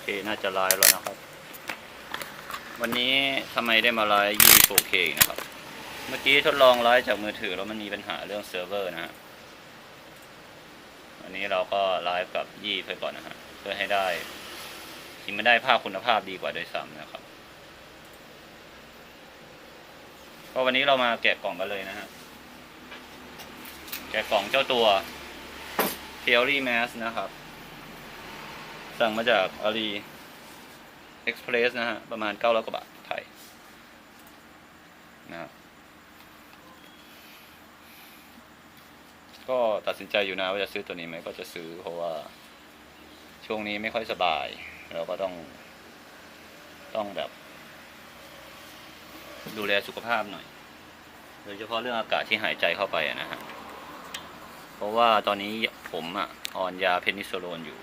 เคน่าจะไลฟ์แล้วนะครับ วันนี้ทำไมได้มาไลฟ์ยี่ 4K อีกนะครับ เมื่อกี้ทดลองไลฟ์จากมือถือแล้วมันมีปัญหาเรื่องเซิร์ฟเวอร์นะฮะวันนี้เราก็ไลฟ์กับยี่ไปก่อนนะฮะเพื่อให้ได้จริงไม่ได้ภาพคุณภาพดีกว่าโดยซ้ำนะครับก็วันนี้เรามาแกะกล่องกันเลยนะฮะแกะกล่องเจ้าตัว p e o r y Mask นะครับ สั่งมาจาก Ali Express นะฮะ ประมาณ900กว่าบาทไทยนะครับก็ตัดสินใจอยู่นะว่าจะซื้อตัวนี้ไหมก็จะซื้อเพราะว่า ช่วงนี้ไม่ค่อยสบาย เราก็ต้อง ต้องแบบ ดูแลสุขภาพหน่อยโดยเฉพาะเรื่องอากาศที่หายใจเข้าไปนะฮะ เพราะว่าตอนนี้ผมอะออนยาเพนิซิลโลนอยู่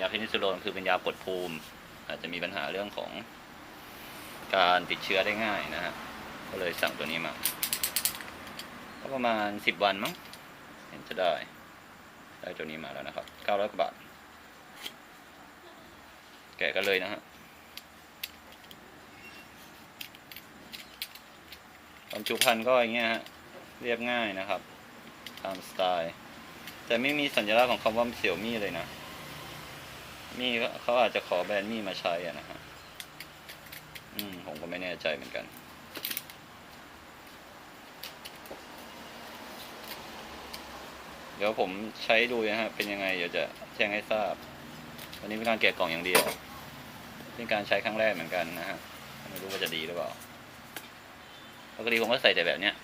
ยาเพนิซิลโลนคือเป็นยากดภูมิ อาจจะมีปัญหาเรื่องของการติดเชื้อได้ง่ายนะฮะ ก็เลยสั่งตัวนี้มา ก็ประมาณสิบวันมั้ง เห็นจะได้ ได้ตัวนี้มาแล้วนะครับเก้าร้อยกว่าบาท แกะกันเลยนะฮะบรรจุภัณฑ์ก็อย่างเงี้ยฮะ เรียบง่ายนะครับ ตามสไตล์ แต่ไม่มีสัญลักษณ์ของคำว่าเสี่ยวมี่เลยนะ มีเขาอาจจะขอแบรนด์มี่มาใช้อะนะฮะอืม ผมก็ไม่แน่ใจเหมือนกัน เดี๋ยวผมใช้ดูนะฮะ เป็นยังไงเดี๋ยวจะแจ้งให้ทราบ วันนี้เป็นการแกะกล่องอย่างเดียว เป็นการใช้ครั้งแรกเหมือนกันนะฮะ ไม่รู้ว่าจะดีหรือเปล่า ปกติผมก็ใส่แต่แบบเนี้ย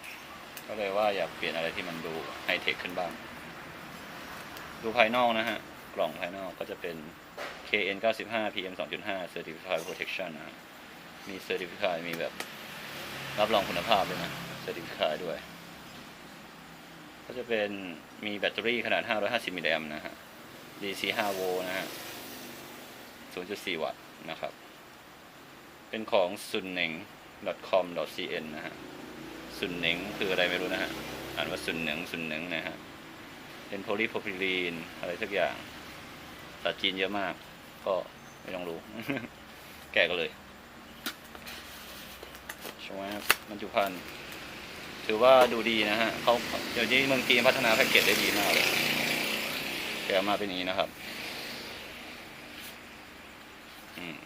ก็เลยว่าอยากเปลี่ยนอะไรที่มันดูไฮเทคขึ้นบ้าง ดูภายนอกนะฮะ กล่องภายนอกก็จะเป็น KN 95 PM 2.5 Certified Protection นะมี Certified มีแบบรับรองคุณภาพด้วยนะ Certified ด้วย ก็จะเป็นมีแบตเตอรี่ขนาด 550มิลลิแอมป์นะฮะ DC 5โวลต์นะฮะ 0.4 วัตต์นะครับ เป็นของซุนเน่ง com.cn นะฮะซุนเน่งคืออะไรไม่รู้นะฮะ อ่านว่าซุนเหน่งซุนเหน่งนะฮะ เป็นโพลีโพพิลีนอะไรสักอย่างาษาจีนเยอะมาก ก็ไม่ต้องรู้ แกะกันเลยช่ไหมครับบรรจุภัณฑ์ถือว่าดูดีนะฮะเขาเดี๋ยวนี้เมืองจีนพัฒนาแพ็กเกจได้ดีมากเลยแกะมาเป็นอย่างนี้นะครับอืม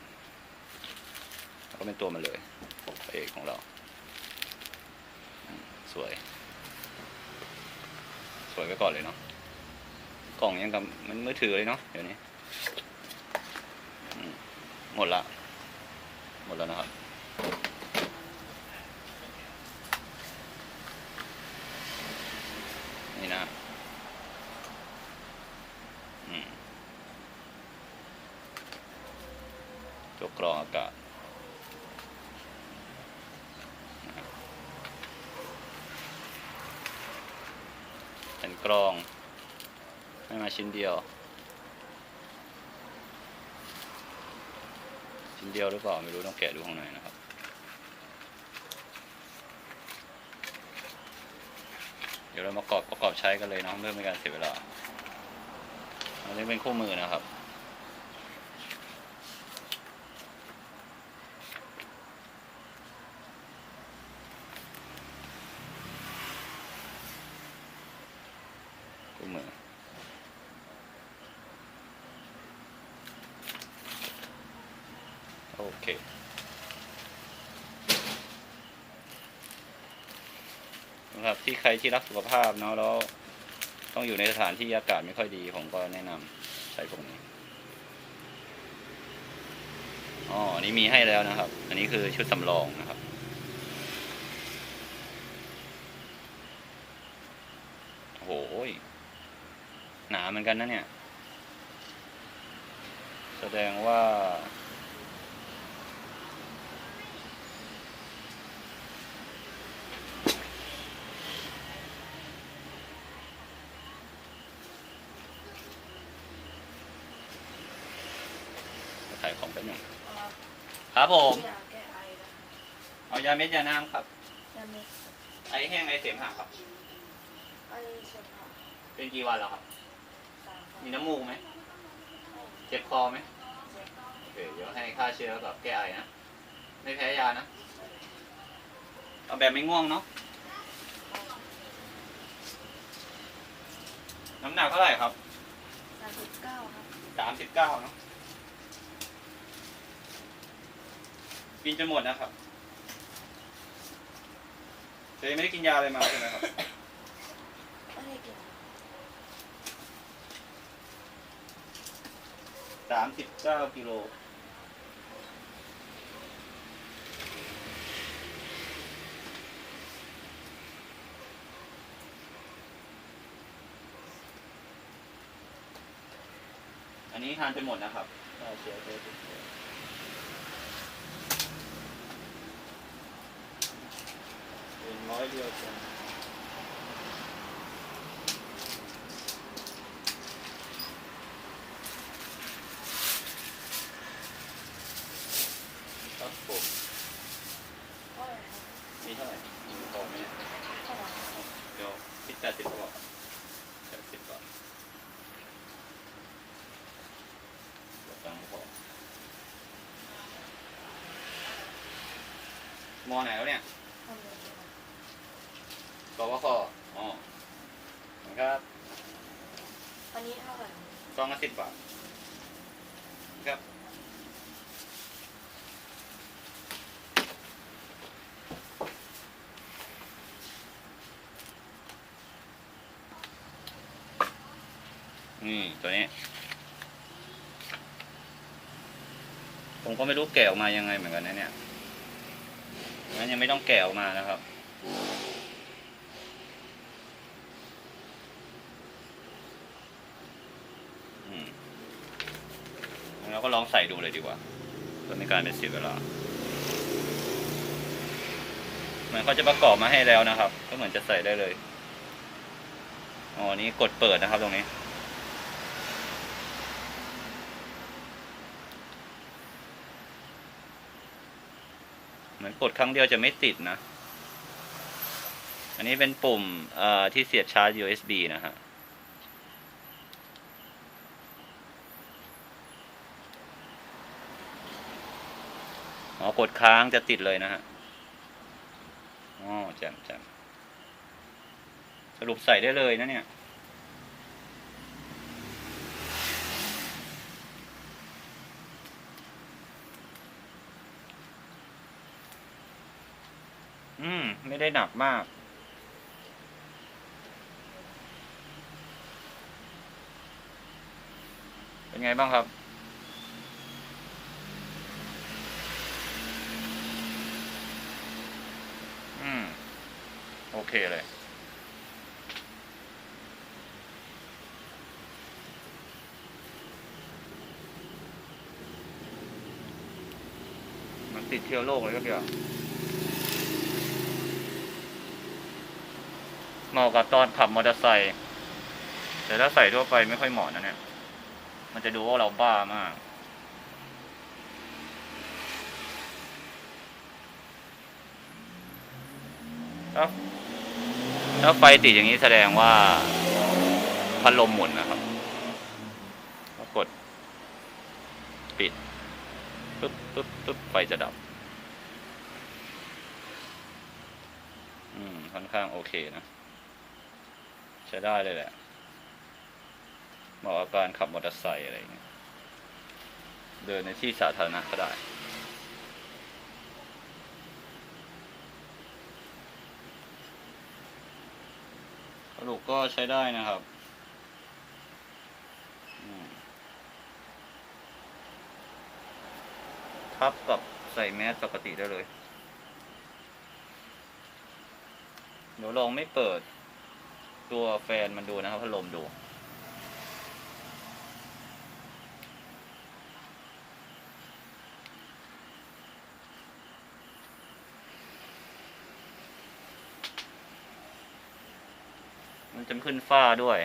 ก็เป็นตัวมันเลยเอกของเรา สวย สวยไปก่อนเลยเนาะกล่องยังกับมันมือถือเลยเนาะเดี๋ยวนี้ หมดละ หมดแล้วนะครับ นี่นะตัวกรองอากาศเป็นกรองให้มาชิ้นเดียว ชิ้น เดียวหรือเปล่าไม่รู้ต้องแกะดูข้างในนะครับ เดี๋ยวเรามากรอบประกอบใช้กันเลยนะเพื่อไม่ในการเสียเวลาอันนี้เป็นคู่มือนะครับ เค สำหรับที่ใครที่รักสุขภาพเนาะแล้วต้องอยู่ในสถานที่อากาศไม่ค่อยดี ผมก็แนะนำใช้พวกนี้ อ๋อ อันนี้มีให้แล้วนะครับ อันนี้คือชุดสำรองนะครับโอ้โหยหนาเหมือนกันนะเนี่ย แสดงว่า ขายของแป๊บหนึงครับผม ยาแก้ไอนะเอายาเม็ดยาน้ำครับ ยาเม็ดไอแห้งไอเสมหะครับ ไอเฉพาะเป็นกี่วันแล้วครับ สามวันมีน้ำมูกไหม เจ็บคอไหมเจ็บเดี๋ยวให้ฆ่าเชื้อกับแก้ไอนะ ไม่แพ้ยานะ เอาแบบไม่ง่วงเนาะ น้ำหนักเท่าไหร่ครับสามสิบเก้าครับ สามสิบเก้าเนาะ กินจนหมดนะครับเจ๊ไม่ได้กินยาอะไรมาใช่ไหมครับ ไม่ได้กินสามสิบเก้ากิโล อันนี้ทานจนหมดนะครับฆ่าเชื้อเชื้อติดเชื้อเป็น ร้อยเดียวกันครับผมเท่าไหร่ครับมีเท่าไหร่มีพอไหมเนี่ยเท่าไหร่ครับเดี๋ยวคิดแปดสิบก่อนแปดสิบก่อนเดี๋ยวตังค์พอมอไหนแล้วเนี่ย กวคอ๋อครับอันนี้เท่าไหร่ซองละสิบบาท ครับ นี่ตัวนี้ ผมก็ไม่รู้แกะออกมายังไงเหมือนกันนะเนี่ยงั้นยังไม่ต้องแกะออกมานะครับ อืมงั้นเราก็ลอง ใส่ดูเลยดีกว่าเพื่อไม่การเป็นเสียเวลาเหมือนเขาจะประกอบมาให้แล้วนะครับ ก็เหมือนจะใส่ได้เลยอ๋อนี้กดเปิดนะครับตรงนี้เหมือนกดครั้งเดียวจะไม่ติดนะ อันนี้เป็นปุ่มที่เสียบชาร์จ USB นะฮะ อ๋อก ดค้างจะติดเลยนะฮะอ๋อแจ่มแจ่มสรุปใส่ได้เลยนะเนี่ย อืม ไม่ได้หนักมากเป็นไงบ้างครับ อืม โอ เคเลย มันติดเชื้อโรคเลยก็เดียวเหมาะกับตอนขับมอเตอร์ไซค์แต่ถ้าใส่ทั่วไปไม่ค่อยเหมาะนะเนี่ย มันจะดูว่าเราบ้ามากถ้า ถ้าไฟติดอย่างนี้แสดงว่าพัดลมหมุนนะครับกด ปิดปึ๊บปึ๊บปึ๊บไฟจะดับ อืม ค่อนข้างโอเคนะ ใช้ได้เลยแหละเหมาะกับการขับมอเตอร์ไซค์อะไรอย่างเงี้ย เดินในที่สาธารณะก็ได้ รุปก็ใช้ได้นะครับทับกับใส่แมสปกติได้เลย เดี๋ยวลองไม่เปิด ตัวแฟนมันดูนะครับพัดลมดู มันจะขึ้นฝ้าด้วย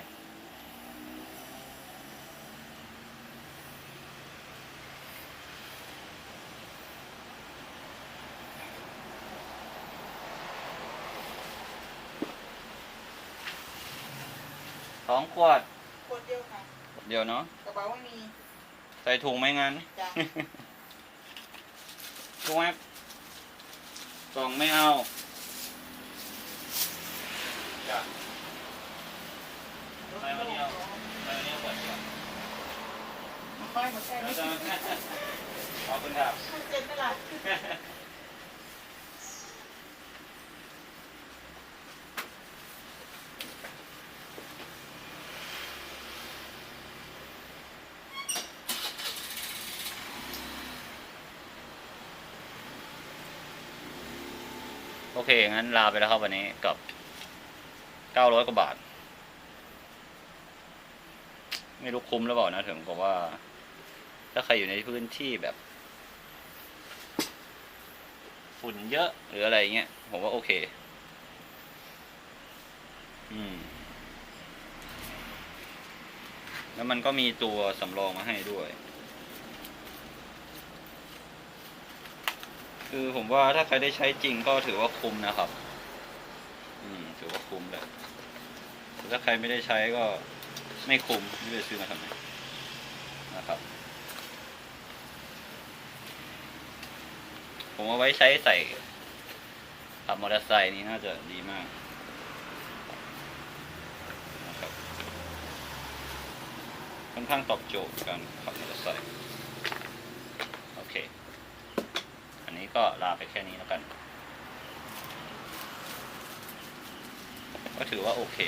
สองขวดขวดเดียวค่ะเดียวเนาะกระเป๋าไม่มีใส่ถุงไหมงั้นจ้ะถุงไหมกล่องไม่เอาจ้ะทำไมวันนี้เอาทำไมวันนี้เอาขวดเดียว ค่ อยหมดแก้วขอบคุณครับเจ็บไม่ลับโอเค งั้นลาไปแล้วครับวันนี้กับเก้าร้อยกว่าบาท ไม่รู้คุ้มหรือเปล่านะถึงกับว่า ถ้าใครอยู่ในพื้นที่แบบ ฝุ่นเยอะหรืออะไรเงี้ยผมว่าโอเค อืม แล้วมันก็มีตัวสำรองมาให้ด้วย คือผมว่าถ้าใครได้ใช้จริงก็ถือว่าคุ้มนะครับ อืม ถือว่าคุ้มเลยแต่ถ้าใครไม่ได้ใช้ก็ ไม่คุ้มไม่ได้ซื้อมาทำไมนะครับ ผมเอาไว้ใช้ใส่ขับมอเตอร์ไซค์นี้น่าจะดีมากนะครับค่อนข้างตอบโจทย์การขับมอเตอร์ไซค์โอเค อันนี้ก็ลาไปแค่นี้แล้วกัน ก็ถือว่าโอเค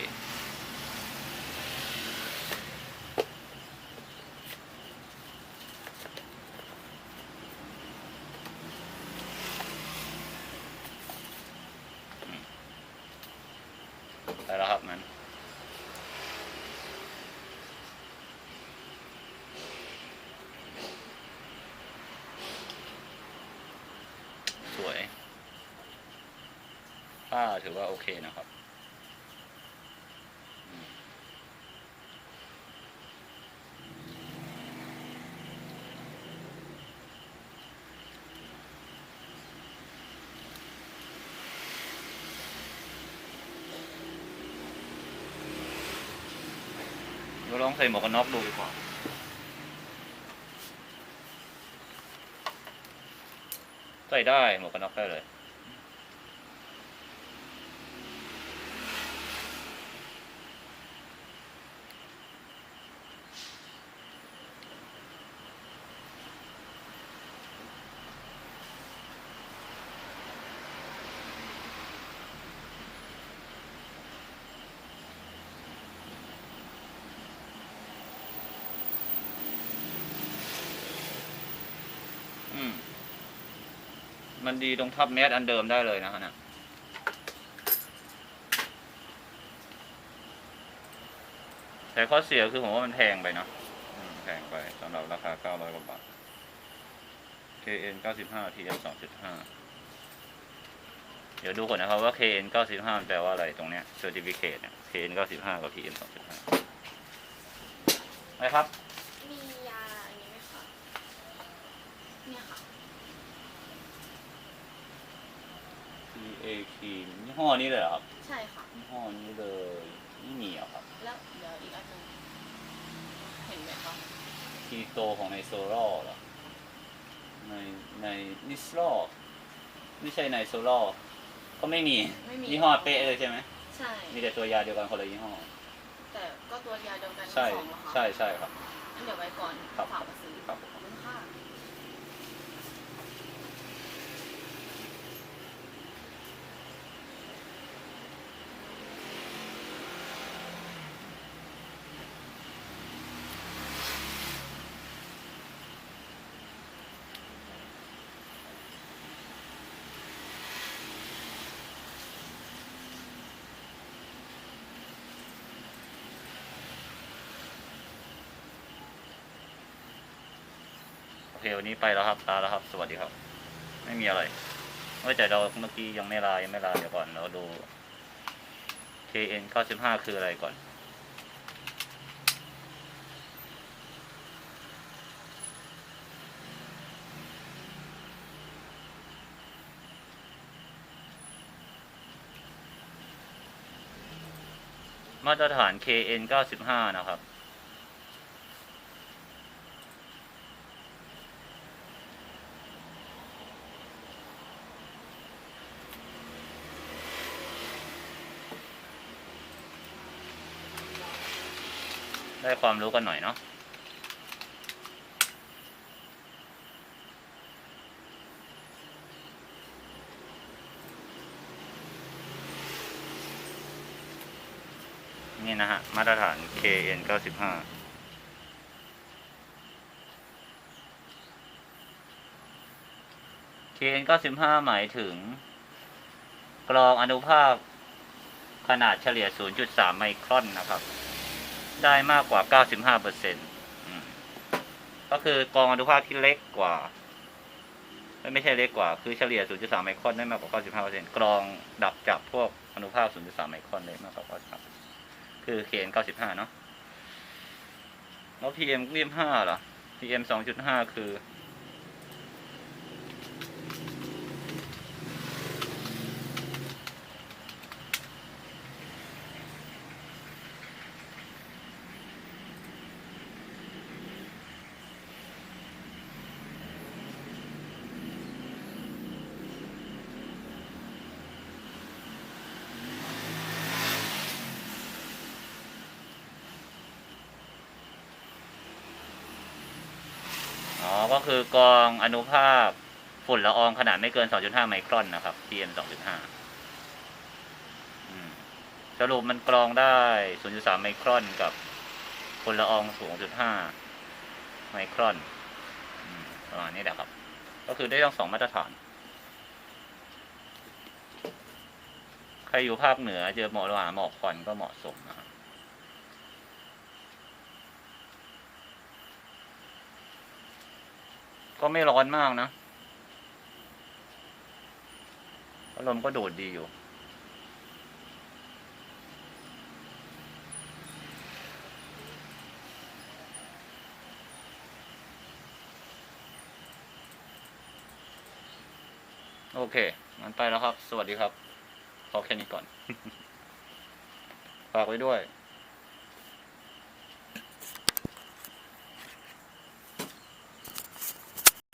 ได้แล้วครับมันสวย ผ้าถือว่าโอเคนะครับ เราลองใส่หมวกกันน็อกดูดีกว่าใส่ได้หมวกกันน็อกได้เลย มันดีตรงทับแมสอันเดิมได้เลยนะฮะนะแต่ข้อเสียคือผมว่ามันแพงไปเนาะแพงไปสำหรับราคา 900 กว่าบาท KN 95 TM 2.5 เดี๋ยวดูก่อนนะครับว่า KN 95 แปลว่าอะไรตรงเนี้ย Certificate เนี่ย KN 95 กับ TM 2.5อะไรครับ มียาอันนี้ไหมคะเนี่ยค่ะ PAK ยี่ห้อนี้เลยเหรอครับใช่ค่ะ ยี่ห้อนี้เลยไม่มีเหรอครับแล้วเดี๋ยวอีกอันหนึงเห็นไหมคะคีโตของในโซโลเหรอในในนิสโลไม่ใช่ในโซโลก็ไม่มีไม่มียี่ห้อเป๊ะเลยใช่ไหมใช่ มีแต่ตัวยาเดียวกันคนละยี่ห้อแต่ก็ตัวยาเดียวกันทั้ใช่งสองเหรอคะใช่ใช่ครับ งั้นเดี๋ยวไว้ก่อนครับ ฝากมาซื้อ ครับ ขอบคุณค่ะ โอเควันนี้ไปแล้วครับลาแล้วครับ สวัสดีครับ ไม่มีอะไรเมื่อแต่เราเมื่อกี้ยังไม่ลายังไม่ลาเดี๋ยวก่อนเราดู KN 95คืออะไรก่อนมาตรฐาน KN 95 นะครับ ความรู้กันหน่อยเนาะนี่นะฮะ มาตรฐาน KN 95 KN 95 หมายถึง กรองอนุภาคขนาดเฉลี่ย 0.3 ไมครอนนะครับ ได้มากกว่า 95เปอร์เซ็นต์ก็คือกรองอนุภาคที่เล็กกว่าไม่ไม่ใช่เล็กกว่า คือเฉลี่ย 0.3 ไมครอนได้มากกว่า 95เปอร์เซ็นต์กรองดับจับพวกอนุภาค 0.3 ไมครอนได้มากกว่า95คือเคน95 เนาะแล้ว PM 25เหรอ PM 2.5 คือ ก็คือกรองอนุภาคฝุ่นละอองขนาดไม่เกิน 2.5 ไมครอนนะครับ PM 2.5สรุปมันกรองได้ 0.3 ไมครอนกับฝุ่นละออง 2.5 ไมครอนอืมประมาณนี้แหละครับ ก็คือได้ทั้งสองมาตรฐาน ใครอยู่ภาคเหนือเจอหมอกหาหมอกควันก็เหมาะสมนะครับ ก็ไม่ร้อนมากนะลมก็ดูดดีอยู่ โอเค งั้นไปแล้วครับ สวัสดีครับ ขอแค่นี้ก่อน ฝากไว้ด้วย